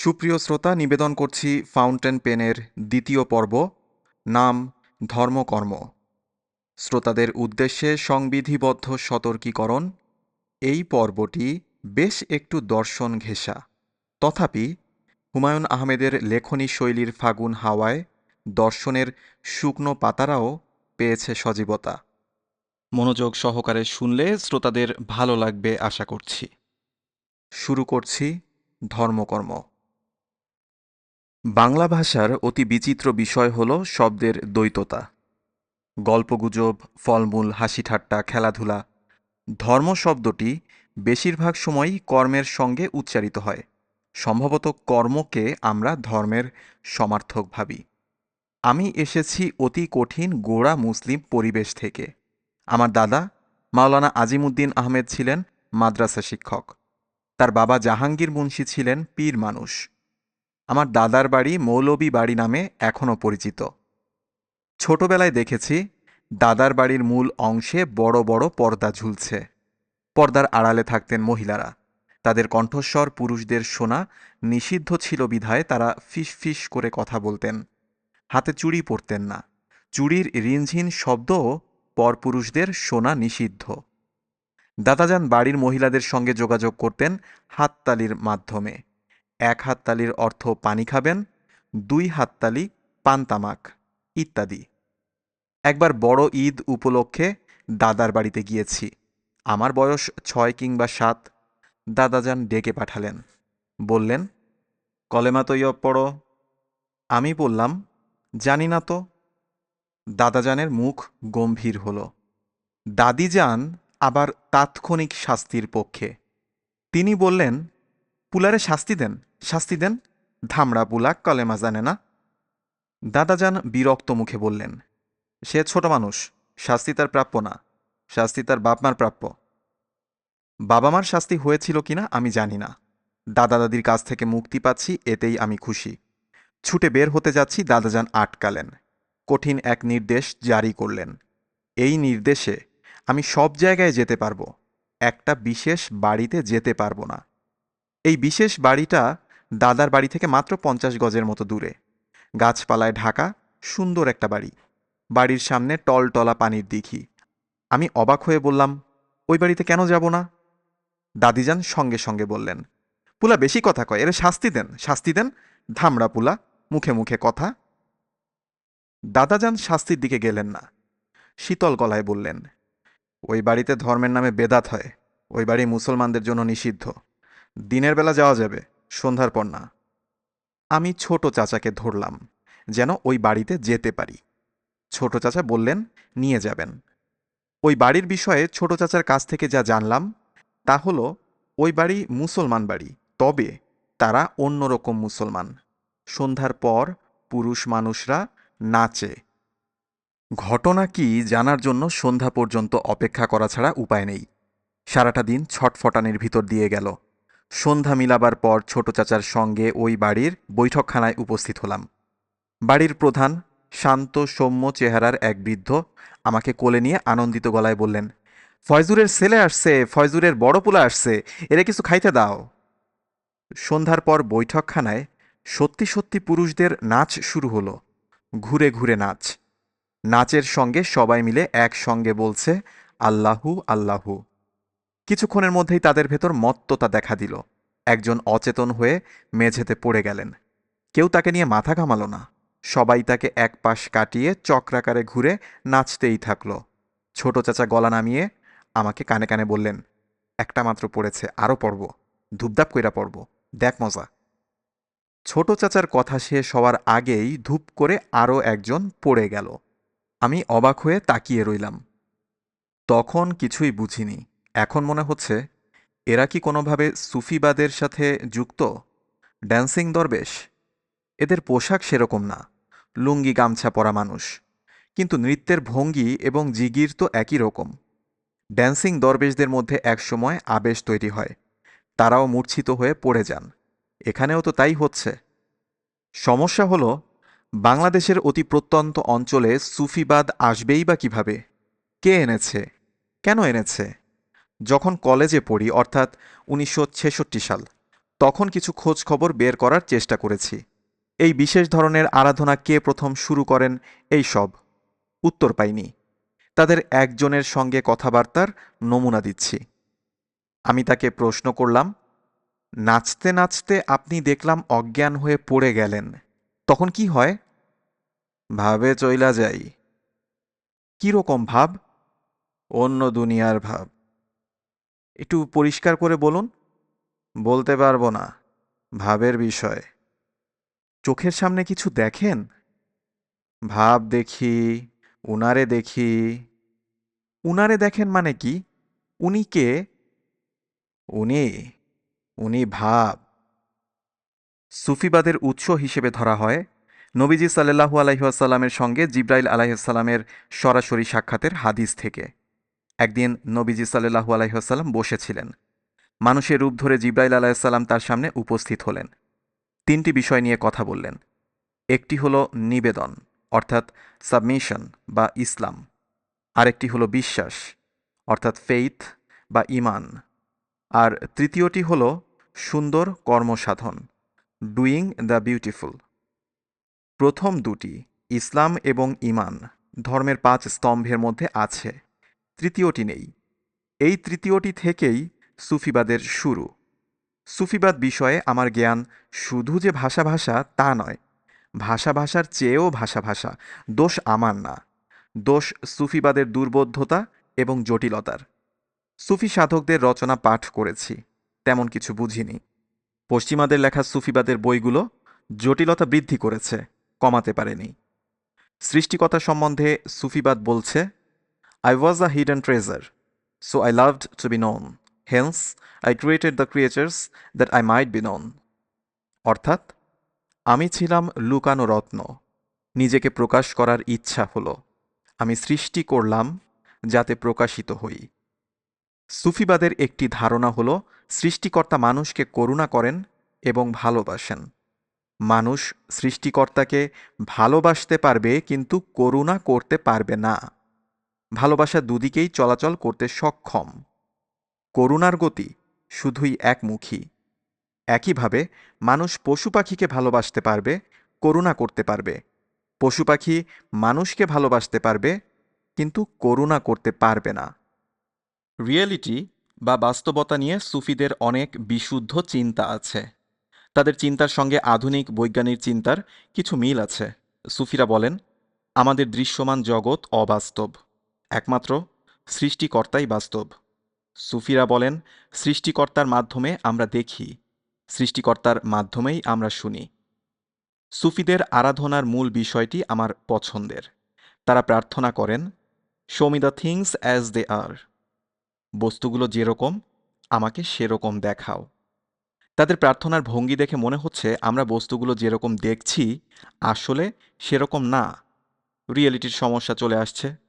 সুপ্রিয় শ্রোতা, নিবেদন করছি ফাউন্টেন পেনের দ্বিতীয় পর্ব, নাম ধর্মকর্ম। শ্রোতাদের উদ্দেশ্যে সংবিধিবদ্ধ সতর্কীকরণ। এই পর্বটি বেশ একটু দর্শন ঘেঁষা। তথাপি, হুমায়ুন আহমেদের লেখনী শৈলীর ফাগুন হাওয়ায় দর্শনের শুকনো পাতারাও পেয়েছে সজীবতা। মনোযোগ সহকারে শুনলে শ্রোতাদের ভালো লাগবে আশা করছি। শুরু করছি ধর্মকর্ম। বাংলা ভাষার অতি বিচিত্র বিষয় হল শব্দের দ্বৈততা। গল্পগুজব, ফলমূল হাসি ঠাট্টা খেলাধুলা, ধর্ম শব্দটি বেশিরভাগ সময়ই কর্মের সঙ্গে উচ্চারিত হয়। সম্ভবত কর্মকে আমরা ধর্মের সমার্থক ভাবি। আমি এসেছি অতি কঠিন গোড়া মুসলিম পরিবেশ থেকে। আমার দাদা মাওলানা আজিমুদ্দিন আহমেদ ছিলেন মাদ্রাসা শিক্ষক। তার বাবা জাহাঙ্গীর মুন্সি ছিলেন পীর মানুষ। আমার দাদার বাড়ি মৌলবী বাড়ি নামে এখনও পরিচিত। ছোটবেলায় দেখেছি, দাদার বাড়ির মূল অংশে বড় বড় পর্দা ঝুলছে। পর্দার আড়ালে থাকতেন মহিলারা। তাদের কণ্ঠস্বর, পুরুষদের শোনা নিষিদ্ধ ছিল বিধায় তারা ফিস ফিস করে কথা বলতেন। হাতে চুড়ি পরতেন না। চুড়ির রিনঝিন শব্দও পরপুরুষদের শোনা নিষিদ্ধ। দাদাজান বাড়ির মহিলাদের সঙ্গে যোগাযোগ করতেন হাততালির মাধ্যমে। এক হাততালির অর্থ পানি খাবেন, দুই হাততালি পান তামাক, ইত্যাদি। একবার বড় ঈদ উপলক্ষে দাদার বাড়িতে গিয়েছি। আমার বয়স ছয় কিংবা সাত। দাদাজান ডেকে পাঠালেন। বললেন, কলেমা তৈয়ব পড়ো। আমি বললাম, জানি না তো। দাদাজানের মুখ গম্ভীর হল। দাদিজান আবার তাৎক্ষণিক শাস্তির পক্ষে। তিনি বললেন, পুলারে শাস্তি দেন। শাস্তি দেন? ধামড়া পুলা কলেমা জানে না। দাদাজান বিরক্ত মুখে বললেন, সে ছোট মানুষ, শাস্তি তার প্রাপ্য না। শাস্তি তার বাপমার প্রাপ্য। বাবা মার শাস্তি হয়েছিল কিনা আমি জানি না। দাদা দাদির কাছ থেকে মুক্তি পাচ্ছি, এতেই আমি খুশি। ছুটে বের হতে যাচ্ছি, দাদাজান আটকালেন। কঠিন এক নির্দেশ জারি করলেন। এই নির্দেশে আমি সব জায়গায় যেতে পারব। একটা বিশেষ বাড়িতে যেতে পারব না। এই বিশেষ বাড়িটা দাদার বাড়ি থেকে মাত্র পঞ্চাশ গজের মতো দূরে। গাছপালায় ঢাকা, সুন্দর একটা বাড়ি। বাড়ির সামনে টলটলা পানির দিঘি। আমি অবাক হয়ে বললাম, ওই বাড়িতে কেন যাব না? দাদিজান সঙ্গে সঙ্গে বললেন, পুলা বেশি কথা কয়, এর শাস্তি দেন শাস্তি দেন, ধামড়া পুলা, মুখে মুখে কথা। দাদাজান শাস্তির দিকে গেলেন না। শীতল গলায় বললেন, ওই বাড়িতে ধর্মের নামে বেদাত হয়, ওই বাড়ি মুসলমানদের জন্য নিষিদ্ধ। দিনের বেলা যাওয়া যাবে সন্ধ্যার পর না। আমি ছোট চাচাকে ধরলাম, যেন ওই বাড়িতে যেতে পারি। ছোট চাচা বললেন, নিয়ে যাবেন। ওই বাড়ির বিষয়ে ছোট চাচার কাছ থেকে যা জানলাম, তা হলো, ওই বাড়ি মুসলমান বাড়ি, তবে তারা অন্যরকম মুসলমান। সন্ধ্যার পর পুরুষ মানুষরা নাচে। ঘটনা কি জানার জন্য সন্ধ্যা পর্যন্ত অপেক্ষা করা ছাড়া উপায় নেই। সারাটা দিন ছটফটানির ভিতর দিয়ে গেল। সন্ধ্যা মিলাবার পর ছোট চাচার সঙ্গে ওই বাড়ির বৈঠকখানায় উপস্থিত হলাম। বাড়ির প্রধান, শান্ত, সৌম্য চেহারার এক বৃদ্ধ আমাকে কোলে নিয়ে আনন্দিত গলায় বললেন, ফয়জুরের ছেলে আসছে, ফয়জুরের বড় পোলা আসছে, এরা কিছু খাইতে দাও। সন্ধ্যার পর বৈঠকখানায় সত্যি সত্যি পুরুষদের নাচ শুরু হলো, ঘুরে ঘুরে নাচ। নাচের সঙ্গে সবাই মিলে একসঙ্গে বলছে, আল্লাহু আল্লাহু। কিছুক্ষণের মধ্যেই তাদের ভেতর মত্ততা দেখা দিল। একজন অচেতন হয়ে মেঝেতে পড়ে গেলেন। কেউ তাকে নিয়ে মাথা ঘামালো না। সবাই তাকে এক পাশ কাটিয়ে চক্রাকারে ঘুরে নাচতেই থাকল। ছোট চাচা গলা নামিয়ে আমাকে কানে কানে বললেন, একটা মাত্র পড়েছে আরও পড়ব। ধূপধাপ কইরা পড়ব। দেখ মজা। ছোট চাচার কথা শেষ হওয়ার আগেই ধূপ করে আরও একজন পড়ে গেল। আমি অবাক হয়ে তাকিয়ে রইলাম। তখন কিছুই বুঝিনি। এখন মনে হচ্ছে, এরা কি কোনোভাবে সুফিবাদের সাথে যুক্ত? ড্যান্সিং দরবেশ? এদের পোশাক সেরকম না, লুঙ্গি গামছা পরা মানুষ। কিন্তু নৃত্যের ভঙ্গি এবং জিগির তো একই রকম। ড্যান্সিং দরবেশদের মধ্যে একসময় আবেশ তৈরি হয়। তারাও মূর্ছিত হয়ে পড়ে যান। এখানেও তো তাই হচ্ছে। সমস্যা হলো, বাংলাদেশের অতি প্রত্যন্ত অঞ্চলে সুফিবাদ আসবেই বা কীভাবে? কে এনেছে? কেন এনেছে? যখন কলেজে পড়ি, অর্থাৎ উনিশশো ছেষট্টি সাল, তখন কিছু খোঁজ খবর বের করার চেষ্টা করেছি। এই বিশেষ ধরনের আরাধনা কে প্রথম শুরু করেন, এই সব উত্তর পাইনি। তাদের একজনের সঙ্গে কথাবার্তার নমুনা দিচ্ছি। আমি তাকে প্রশ্ন করলাম, নাচতে নাচতে আপনি দেখলাম অজ্ঞান হয়ে পড়ে গেলেন, তখন কি হয়? ভাবে চইলা যাই। কীরকম ভাব? অন্য দুনিয়ার ভাব। একটু পরিষ্কার করে বলুন। বলতে পারব না, ভাবের বিষয়। চোখের সামনে কিছু দেখেন? ভাব দেখি, উনারে দেখি। উনারে দেখেন মানে কি? উনি কে? উনি উনি ভাব। সুফিবাদের উৎস হিসেবে ধরা হয় নবীজি সাল্লাহু আলাইসাল্লামের সঙ্গে জিব্রাইল আলাইসাল্লামের সরাসরি সাক্ষাতের হাদিস থেকে। একদিন নবীজি সাল্লাহু আলাইসাল্লাম বসেছিলেন। মানুষের রূপ ধরে জিব্রাইল আলাইসাল্লাম তার সামনে উপস্থিত হলেন। তিনটি বিষয় নিয়ে কথা বললেন। একটি হলো নিবেদন, অর্থাৎ সাবমিশন বা ইসলাম। আরেকটি হলো বিশ্বাস, অর্থাৎ ফেইথ বা ইমান আর তৃতীয়টি হল সুন্দর কর্মসাধন ডুইং দ্য বিউটিফুল প্রথম দুটি, ইসলাম এবং ইমান ধর্মের পাঁচ স্তম্ভের মধ্যে আছে। তৃতীয়টি নেই। এই তৃতীয়টি থেকেই সুফিবাদের শুরু। সুফিবাদ বিষয়ে আমার জ্ঞান শুধু যে ভাষা ভাষা তা নয়, ভাষা ভাষার চেয়েও ভাষা ভাষা, দোষ আমার না। দোষ সুফিবাদের দুর্বোধ্যতা এবং জটিলতার। সুফি সাধকদের রচনা পাঠ করেছি, তেমন কিছু বুঝিনি। পশ্চিমাদের লেখা সুফিবাদের বইগুলো জটিলতা বৃদ্ধি করেছে, কমাতে পারেনি। সৃষ্টিকতা সম্বন্ধে সুফিবাদ বলছে I was a hidden treasure so I loved to be known hence I created the creatures that I might be known অর্থাৎ, আমি ছিলাম লুকানো রত্ন। নিজেকে প্রকাশ করার ইচ্ছা হলো। আমি সৃষ্টি করলাম যাতে প্রকাশিত হই। সুফিবাদের একটি ধারণা হল, সৃষ্টিকর্তা মানুষকে করুণা করেন এবং ভালোবাসেন। মানুষ সৃষ্টিকর্তাকে ভালোবাসতে পারবে, কিন্তু করুণা করতে পারবে না। ভালোবাসা দুদিকেই চলাচল করতে সক্ষম। করুণার গতি শুধুই একমুখী একইভাবে মানুষ পশু পাখিকে ভালোবাসতে পারবে, করুণা করতে পারবে। পশু পাখি মানুষকে ভালোবাসতে পারবে, কিন্তু করুণা করতে পারবে না। রিয়েলিটি বা বাস্তবতা নিয়ে সুফিদের অনেক বিশুদ্ধ চিন্তা আছে। তাদের চিন্তার সঙ্গে আধুনিক বৈজ্ঞানিক চিন্তার কিছু মিল আছে। সুফিরা বলেন, আমাদের দৃশ্যমান জগৎ অবাস্তব। একমাত্র সৃষ্টিকর্তাই বাস্তব। সুফিরা বলেন, সৃষ্টিকর্তার মাধ্যমে আমরা দেখি, সৃষ্টিকর্তার মাধ্যমেই আমরা শুনি। সুফিদের আরাধনার মূল বিষয়টি আমার পছন্দের। তারা প্রার্থনা করেন show me the things as they are বস্তুগুলো যেরকম, আমাকে সেরকম দেখাও। তাদের প্রার্থনার ভঙ্গি দেখে মনে হচ্ছে, আমরা বস্তুগুলো যেরকম দেখছি, আসলে সেরকম না। রিয়েলিটির সমস্যা চলে আসছে।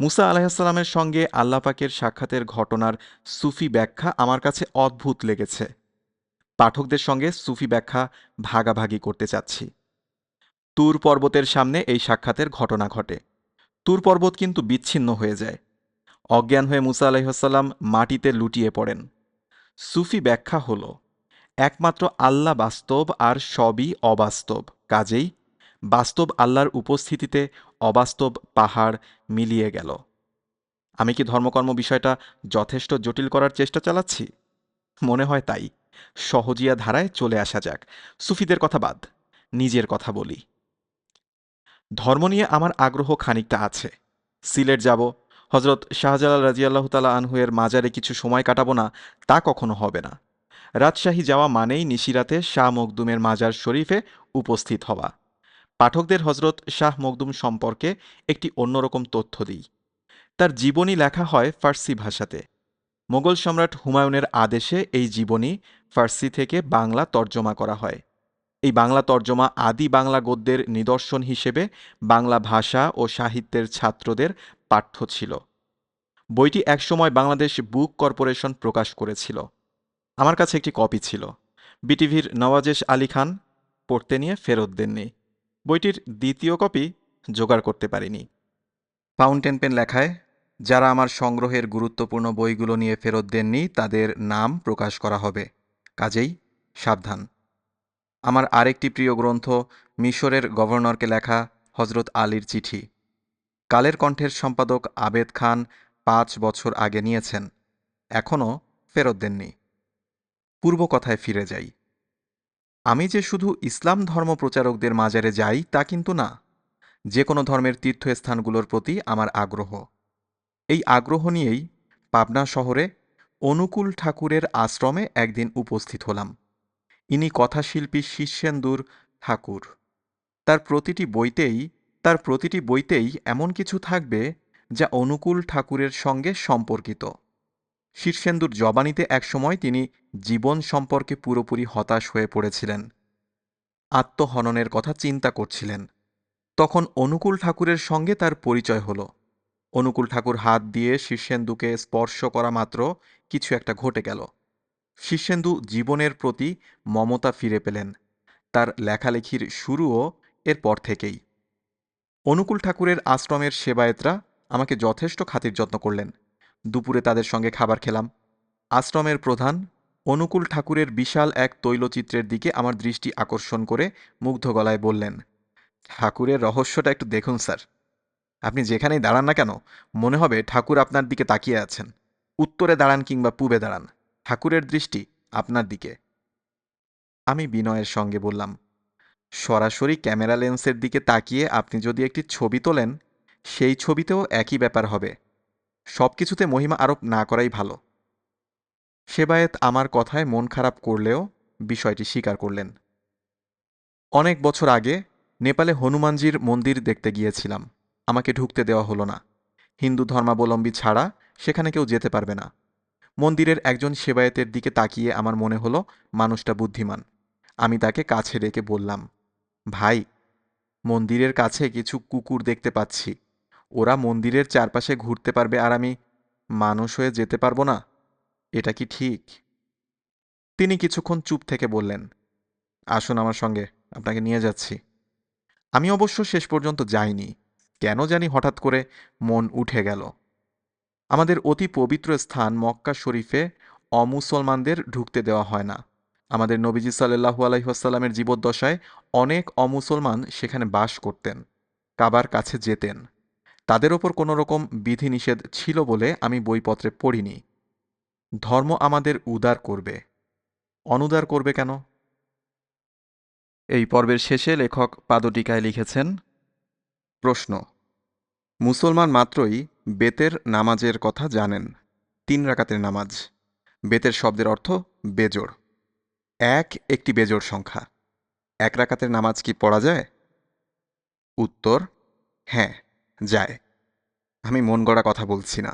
মুসা আলাহিসাল্লামের সঙ্গে আল্লাপাকের সাক্ষাতের ঘটনার সুফি ব্যাখ্যা আমার কাছে অদ্ভুত লেগেছে। পাঠকদের সঙ্গে সুফি ব্যাখ্যা ভাগাভাগি করতে চাচ্ছি। তুর পর্বতের সামনে এই সাক্ষাতের ঘটনা ঘটে। তুর পর্বত কিন্তু বিচ্ছিন্ন হয়ে যায়। অজ্ঞান হয়ে মুসা আলাইসাল্লাম মাটিতে লুটিয়ে পড়েন। সুফি ব্যাখ্যা হল, একমাত্র আল্লাহ বাস্তব আর সবই অবাস্তব, কাজেই বাস্তব আল্লাহর উপস্থিতিতে অবাস্তব পাহাড় মিলিয়ে গেল। আমি কি ধর্মকর্ম বিষয়টা যথেষ্ট জটিল করার চেষ্টা চালাচ্ছি? মনে হয় তাই। সহজিয়া ধারায় চলে আসা যাক। সুফিদের কথা বাদ, নিজের কথা বলি। ধর্ম নিয়ে আমার আগ্রহ খানিকটা আছে। সিলেট যাব হজরত শাহজালাল রাজিয়াল্লাহ তালা আনহুয়ের মাজারে কিছু সময় কাটাবো না, তা কখনো হবে না। রাজশাহী যাওয়া মানেই নিশিরাতে শাহ মখদুমের মাজার শরীফে উপস্থিত হওয়া। পাঠকদের হজরত শাহ মখদুম সম্পর্কে একটি অন্যরকম তথ্য দিই। তার জীবনী লেখা হয় ফার্সি ভাষাতে। মোগল সম্রাট হুমায়ুনের আদেশে এই জীবনী ফার্সি থেকে বাংলা তর্জমা করা হয়। এই বাংলা তর্জমা আদি বাংলা গদ্যের নিদর্শন হিসেবে বাংলা ভাষা ও সাহিত্যের ছাত্রদের পাঠ্য ছিল। বইটি একসময় বাংলাদেশ বুক কর্পোরেশন প্রকাশ করেছিল। আমার কাছে একটি কপি ছিল। বিটিভির নওয়াজেশ আলী খান পড়তে নিয়ে ফেরত দেননি। বইটির দ্বিতীয় কপি জোগাড় করতে পারিনি। ফাউন্টেন পেন লেখায়, যারা আমার সংগ্রহের গুরুত্বপূর্ণ বইগুলো নিয়ে ফেরত দেননি, তাদের নাম প্রকাশ করা হবে। কাজেই সাবধান। আমার আরেকটি প্রিয় গ্রন্থ মিশরের গভর্নরকে লেখা হজরত আলীর চিঠি। কালের কণ্ঠের সম্পাদক আবেদ খান পাঁচ বছর আগে নিয়েছেন, এখনও ফেরত দেননি। পূর্ব কথায় ফিরে যাই। আমি যে শুধু ইসলাম ধর্ম প্রচারকদের মাজারে যাই, তা কিন্তু না। যে কোনো ধর্মের তীর্থস্থানগুলোর প্রতি আমার আগ্রহ। এই আগ্রহ নিয়েই পাবনা শহরে অনুকূল ঠাকুরের আশ্রমে একদিন উপস্থিত হলাম। ইনি কথাশিল্পী শীর্ষেন্দুর ঠাকুর। তার প্রতিটি বইতেই, তার প্রতিটি বইতেই এমন কিছু থাকবে যা অনুকূল ঠাকুরের সঙ্গে সম্পর্কিত। শীর্ষেন্দুর জবানিতে একসময় তিনি জীবন সম্পর্কে পুরোপুরি হতাশ হয়ে পড়েছিলেন। আত্মহননের কথা চিন্তা করছিলেন। তখন অনুকূল ঠাকুরের সঙ্গে তার পরিচয় হলো। অনুকূল ঠাকুর হাত দিয়ে শীর্ষেন্দুকে স্পর্শ করা মাত্র কিছু একটা ঘটে গেল। শীর্ষেন্দু জীবনের প্রতি মমতা ফিরে পেলেন। তার লেখালেখির শুরুও এরপর থেকেই। অনুকূল ঠাকুরের আশ্রমের সেবায়েতরা আমাকে যথেষ্ট খাতির যত্ন করলেন। দুপুরে তাদের সঙ্গে খাবার খেলাম। আশ্রমের প্রধান অনুকূল ঠাকুরের বিশাল এক তৈলচিত্রের দিকে আমার দৃষ্টি আকর্ষণ করে মুগ্ধ গলায় বললেন, ঠাকুরের রহস্যটা একটু দেখুন, স্যার। আপনি যেখানেই দাঁড়ান না কেন, মনে হবে ঠাকুর আপনার দিকে তাকিয়ে আছেন। উত্তরে দাঁড়ান কিংবা পূবে দাঁড়ান, ঠাকুরের দৃষ্টি আপনার দিকে। আমি বিনয়ের সঙ্গে বললাম, সরাসরি ক্যামেরা লেন্সের দিকে তাকিয়ে আপনি যদি একটি ছবি তোলেন, সেই ছবিতেও একই ব্যাপার হবে। সব কিছুতে মহিমা আরোপ না করাই ভালো। সেবায়েত আমার কথায় মন খারাপ করলেও বিষয়টি স্বীকার করলেন। অনেক বছর আগে নেপালে হনুমানজির মন্দির দেখতে গিয়েছিলাম। আমাকে ঢুকতে দেওয়া হলো না। হিন্দু ধর্মাবলম্বী ছাড়া সেখানে কেউ যেতে পারবে না। মন্দিরের একজন সেবায়েতের দিকে তাকিয়ে আমার মনে হলো, মানুষটা বুদ্ধিমান। আমি তাকে কাছে রেখে বললাম, ভাই, মন্দিরের কাছে কিছু কুকুর দেখতে পাচ্ছি। ওরা মন্দিরের চারপাশে ঘুরতে পারবে আর আমি মানুষ হয়ে যেতে পারব না? এটা কি ঠিক? তিনি কিছুক্ষণ চুপ থেকে বললেন, আসুন আমার সঙ্গে, আপনাকে নিয়ে যাচ্ছি। আমি অবশ্য শেষ পর্যন্ত যাইনি। কেন জানি হঠাৎ করে মন উঠে গেল। আমাদের অতি পবিত্র স্থান মক্কা শরীফে অমুসলমানদের ঢুকতে দেওয়া হয় না। আমাদের নবীজি সাল্লাহু আলহিহাস্লামের জীবদ্দশায় অনেক অমুসলমান সেখানে বাস করতেন, কাবার কাছে যেতেন। তাদের ওপর কোনো রকম বিধিনিষেধ ছিল বলে আমি বইপত্রে পড়িনি। ধর্ম আমাদের উদার করবে। অনুদার করবে কেন? এই পর্বের শেষে লেখক পাদটিকায় লিখেছেন, প্রশ্ন, মুসলমান মাত্রই বেতের নামাজের কথা জানেন, তিন রাকাতের নামাজ। বেতের শব্দের অর্থ বেজোড়। এক, একটি বেজোড় সংখ্যা। এক রাকাতের নামাজ কি পড়া যায়? উত্তর হ্যাঁ। যায়। আমি মন গড়া কথা বলছি না,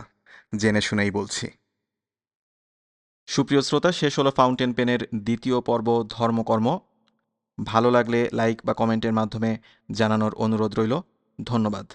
জেনে শুনেই বলছি। সুপ্রিয় শ্রোতা, শেষ হলো ফাউন্টেন পেনের দ্বিতীয় পর্ব ধর্মকর্ম। ভালো লাগলে লাইক বা কমেন্টের মাধ্যমে জানানোর অনুরোধ রইল। ধন্যবাদ।